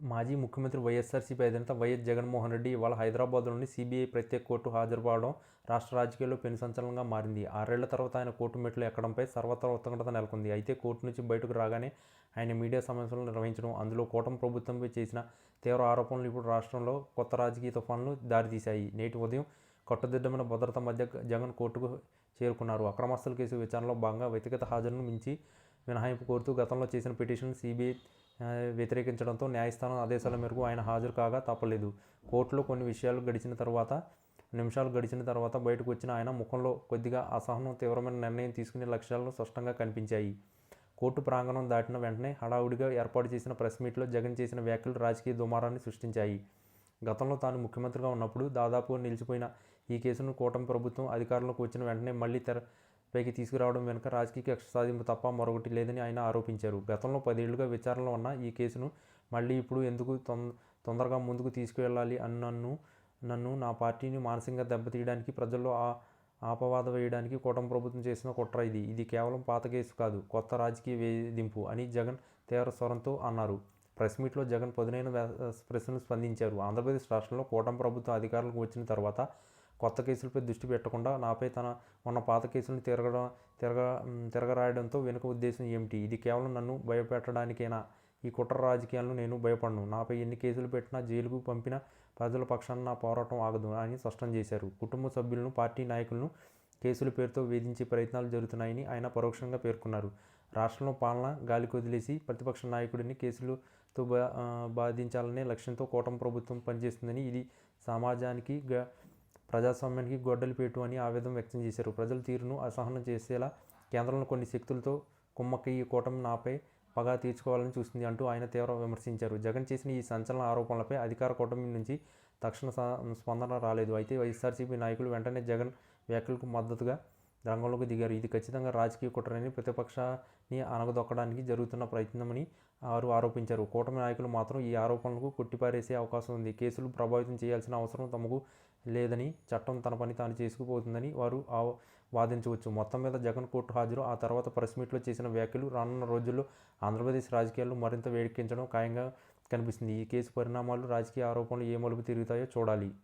మాజీ ముఖ్యమంత్రి వైఎస్ఆర్సీపీ అధినేత వైఎస్ జగన్మోహన్ రెడ్డి ఇవాళ హైదరాబాద్లోని సిబిఐ ప్రత్యేక కోర్టు హాజరుపడడం రాష్ట్ర రాజకీయాల్లో పెను సంచలనంగా మారింది. ఆరేళ్ళ తర్వాత ఆయన కోర్టు మెట్లు ఎక్కడంపై సర్వత్రా ఉత్కంఠత నెలకొంది. అయితే కోర్టు నుంచి బయటకు రాగానే ఆయన మీడియా సమావేశాలు నిర్వహించడం అందులో కూటమి ప్రభుత్వంపై చేసిన తీవ్ర ఆరోపణలు ఇప్పుడు రాష్ట్రంలో కొత్త రాజకీయ తుఫాన్లు దారితీశాయి. నేటి ఉదయం కట్టుదిట్టమైన భద్రత మధ్య జగన్ కోర్టుకు చేరుకున్నారు. అక్రమస్తుల కేసు విచారణలో భాగంగా వ్యక్తిగత హాజరును మించి మినహాయింపు కోరుతూ గతంలో చేసిన పిటిషన్ సిబిఐ వ్యతిరేకించడంతో న్యాయస్థానం ఆదేశాల మేరకు ఆయన హాజరు కాగా తప్పలేదు. కోర్టులో కొన్ని విషయాలు గడిచిన తర్వాత నిమిషాలు గడిచిన తర్వాత బయటకు వచ్చిన ఆయన ముఖంలో కొద్దిగా అసహనం తీవ్రమైన నిర్ణయం తీసుకునే లక్ష్యాలను స్పష్టంగా కనిపించాయి. కోర్టు ప్రాంగణం దాటిన వెంటనే హడావుడిగా ఏర్పాటు చేసిన ప్రెస్ మీట్లో జగన్ చేసిన వ్యాఖ్యలు రాజకీయ దుమారాన్ని సృష్టించాయి. గతంలో తాను ముఖ్యమంత్రిగా ఉన్నప్పుడు దాదాపు నిలిచిపోయిన ఈ కేసును కూటమి ప్రభుత్వం అధికారంలోకి వచ్చిన వెంటనే మళ్ళీ పైకి తీసుకురావడం వెనుక రాజకీయ కక్ష సాధింపు తప్ప మరొకటి లేదని ఆయన ఆరోపించారు. గతంలో పదేళ్ళుగా విచారణలో ఉన్న ఈ కేసును మళ్ళీ ఇప్పుడు ఎందుకు తొం- తొందరగా ముందుకు తీసుకువెళ్ళాలి అని నన్ను నన్ను నా పార్టీని మానసికంగా దెబ్బతీయడానికి ప్రజల్లో ఆ ఆపవాద వేయడానికి కూటమి ప్రభుత్వం చేసిన కుట్ర ఇది. ఇది కేవలం పాత కేసు కాదు కొత్త రాజకీయ వేధింపు అని జగన్ తీవ్ర స్వరంతో అన్నారు. ప్రెస్ మీట్లో జగన్ పదునైన ప్రశ్నలు స్పందించారు. ఆంధ్రప్రదేశ్ రాష్ట్రంలో కూటమి ప్రభుత్వం అధికారులకు వచ్చిన తర్వాత కొత్త కేసులపై దృష్టి పెట్టకుండా నాపై తన ఉన్న పాత కేసులను తిరగడం తిరగ తిరగరాయడంతో వెనుక ఉద్దేశం ఏమిటి? ఇది కేవలం నన్ను భయపెట్టడానికేనా? ఈ కుట్ర రాజకీయాలను నేను భయపడను. నాపై ఎన్ని కేసులు పెట్టినా జైలుకు పంపిన ప్రజల పక్షాన నా పోరాటం ఆగదు అని స్పష్టం చేశారు. కుటుంబ సభ్యులను పార్టీ నాయకులను కేసుల పేరుతో వేధించే ప్రయత్నాలు జరుగుతున్నాయని ఆయన పరోక్షంగా పేర్కొన్నారు. రాష్ట్రంలో పాలన గాలికి వదిలేసి ప్రతిపక్ష నాయకుడిని కేసులతో బా బాధించాలనే లక్ష్యంతో కూటమి ప్రభుత్వం పనిచేస్తుందని ఇది సమాజానికి ప్రజాస్వామ్యానికి గొడ్డలి పెట్టు అని ఆవేదన వ్యక్తం చేశారు. ప్రజల తీరును అసహనం చేసేలా కేంద్రంలో కొన్ని శక్తులతో కుమ్మక్క ఈ కూటమి నాపై పగా తీర్చుకోవాలని చూసింది అంటూ ఆయన తీవ్ర విమర్శించారు. జగన్ చేసిన ఈ సంచలన ఆరోపణలపై అధికార కూటమి నుంచి తక్షణ స్పందన రాలేదు. అయితే వైఎస్ఆర్సీపీ నాయకులు వెంటనే జగన్ వ్యాఖ్యలకు మద్దతుగా రంగంలోకి దిగారు. ఇది ఖచ్చితంగా రాజకీయ కుట్రని ప్రతిపక్షాన్ని అనగదొక్కడానికి జరుగుతున్న ప్రయత్నమని వారు ఆరోపించారు. కూటమి నాయకులు మాత్రం ఈ ఆరోపణలకు కొట్టిపారేసే అవకాశం ఉంది. కేసులు ప్రభావితం చేయాల్సిన అవసరం తమకు లేదని చట్టం తన పని తాను చేసుకుపోతుందని వారు ఆ- వాదించవచ్చు. మొత్తం మీద జగన్ కోర్టు హాజరు. ఆ తర్వాత ప్రెస్ మీట్లో చేసిన వ్యాఖ్యలు రానున్న రోజుల్లో ఆంధ్రప్రదేశ్ రాజకీయాల్లో మరింత వేడెక్కించడం ఖాయంగా కనిపిస్తుంది. ఈ కేసు పరిణామాలు రాజకీయ ఆరోపణలు ఏ మలుపు తిరుగుతాయో చూడాలి.